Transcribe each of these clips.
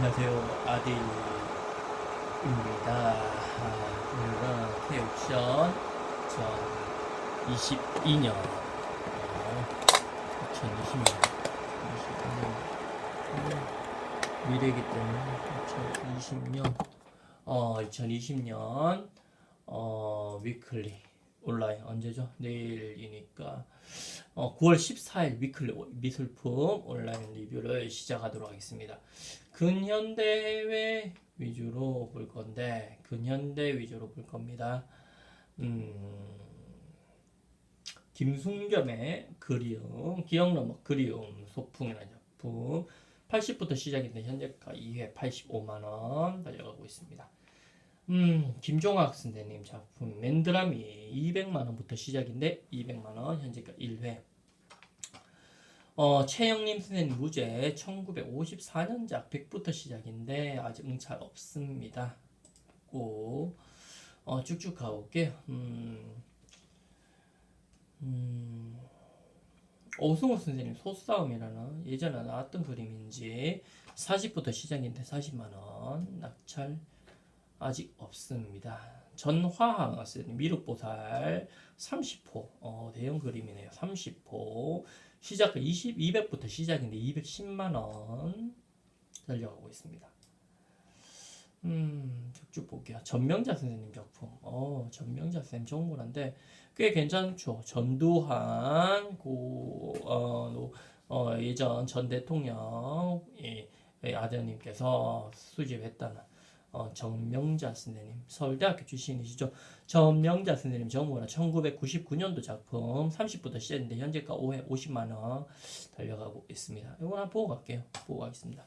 안녕하세요. 아딜입니다. 아, 오늘은 K옵션 2022년. 어, 2020년. 2020년. 미래이기 때문에 2020년. 어 2020년 어 위클리 온라인 언제죠? 내일이니까 어, 9월 14일 위클리 미술품 온라인 리뷰를 시작하도록 하겠습니다. 근현대회 위주로 볼 건데 근현대 위주로 볼 겁니다. 음, 김순겸의 그리움 기억나 뭐 그리움 소풍이라는 작품 80부터 시작인데 현재가 2회 85만 원 달려가고 있습니다. 음, 김종학 선생님 작품 맨드라미 200만 원부터 시작인데 200만 원 현재가 1회. 어, 최영림 선생님 무죄 1954년작 100부터 시작인데 아직 응찰 없습니다. 고 어, 쭉쭉 가볼게요. 음, 음, 오승호 선생님 소싸움이라는 예전에 나왔던 그림인지 40부터 시작인데 40만 원 낙찰 아직 없습니다. 전화항 미륵보살 30호 어, 대형 그림이네요. 30호 시작가 20, 200부터 시작인데 210만 원 달려가고 있습니다. 음, 쭉쭉 볼게요. 전명자 선생님 작품. 어, 전명자 선생님 정물한데 꽤 괜찮죠. 전두환 고 어, 노- 어, 예전 전 대통령 예, 예, 아드님께서 수집했다는 어, 정명자 선생님 서울대학교 출신이시죠. 정명자 선생님 정모라 1999년도 작품 30부터 시작인데 현재가 5회 50만 원 달려가고 있습니다. 이거 한번 보고 갈게요. 보고 가겠습니다.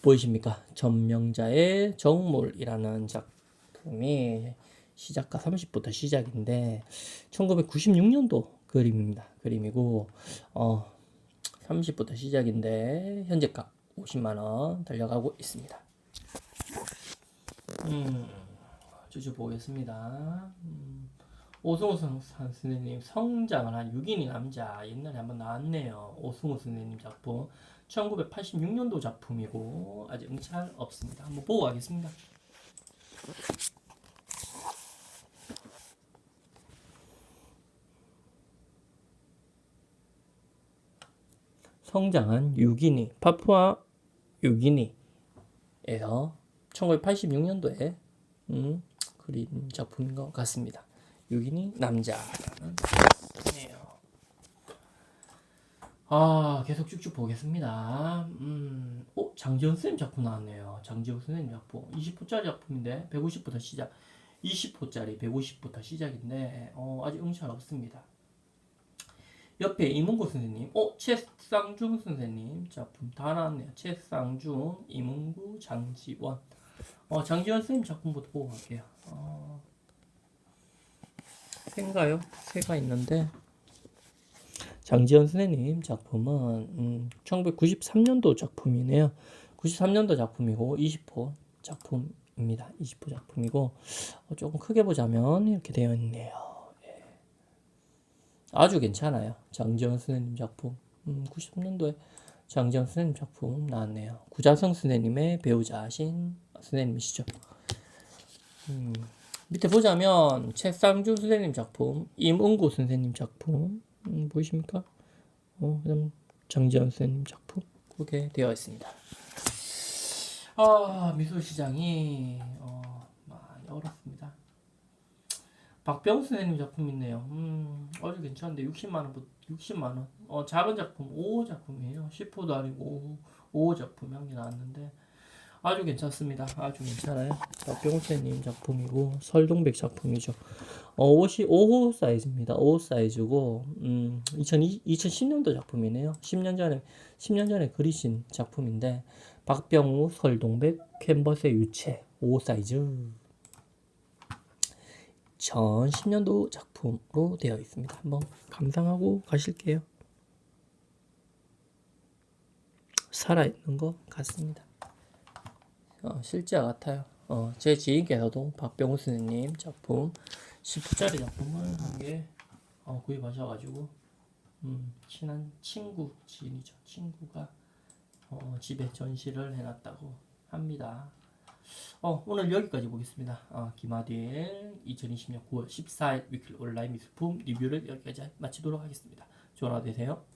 보이십니까? 전명자의 정몰이라는 작품이 시작가 30부터 시작인데 1996년도 그림입니다. 그림이고 어 30부터 시작인데 현재가 50만 원 달려가고 있습니다. 음, 쭉쭉 보겠습니다. 음, 오승호 선- 선생님 성장을 한 6인이 남자 옛날에 한번 나왔네요. 오승호 선생님 작품 1986년도 작품이고 아직 응찰 없습니다. 한번 보고 가겠습니다. 성장한 유기니 파푸아 유기니에서 1986년도에 음, 그린 작품인 것 같습니다. 유기니 남자라는 작품이에요. 아 계속 쭉쭉 보겠습니다. 음, 어 장지현 선생님 작품 나왔네요. 장지현 선생님 작품 20호짜리 작품인데 150부터 시작. 20호짜리 150부터 시작인데 어, 아직 응찰 없습니다. 옆에 이문구 선생님, 어 최쌍중 선생님 작품 다 나왔네요. 최쌍중, 이문구, 장지원. 어 장지원 선생님 작품부터 보고 갈게요. 어, 새인가요? 새가 있는데 장지원 선생님 작품은 음, 1993년도 작품이네요. 93년도 작품이고 20호 작품입니다. 20호 작품이고 어, 조금 크게 보자면 이렇게 되어 있네요. 아주 괜찮아요. 장지원 선생님 작품. 음, 93년도에 장지원 선생님 작품 나왔네요. 구자성 선생님의 배우자신 선생님이시죠. 음, 밑에 보자면 최쌍주 선생님 작품, 임은구 선생님 작품 음, 보이십니까? 어, 그다음 장지원 선생님 작품 그렇게 되어 있습니다. 아 미술 시장이 어. 박병수 선생님 작품 있네요. 음, 아주 괜찮은데 60만 원, 60만 원. 어, 작은 작품 5호 작품이에요. 10호도 아니고 5, 5호 작품 한개 나왔는데 아주 괜찮습니다. 아주 괜찮아요. 박병수 선생님 작품이고 설동백 작품이죠. 어, 옷이 5호 사이즈입니다. 5호 사이즈고 음, 2002, 2010년도 작품이네요. 10년 전에 10년 전에 그리신 작품인데 박병우, 설동백, 캔버스의 유체 5호 사이즈. 2010년도 작품으로 되어 있습니다. 한번 감상하고 가실게요. 살아있는 것 같습니다. 어, 실제 같아요. 어, 제 지인께서도 박병우 선생님 작품 10부짜리 작품을 한개 어, 구입하셔가지고 음, 친한 친구 지인이죠. 친구가 어, 집에 전시를 해놨다고 합니다. 어, 오늘 여기까지 보겠습니다. 어, 김하딜 2020년 9월 14일 위클 온라인 미술품 리뷰를 여기까지 마치도록 하겠습니다. 좋은 하루 되세요.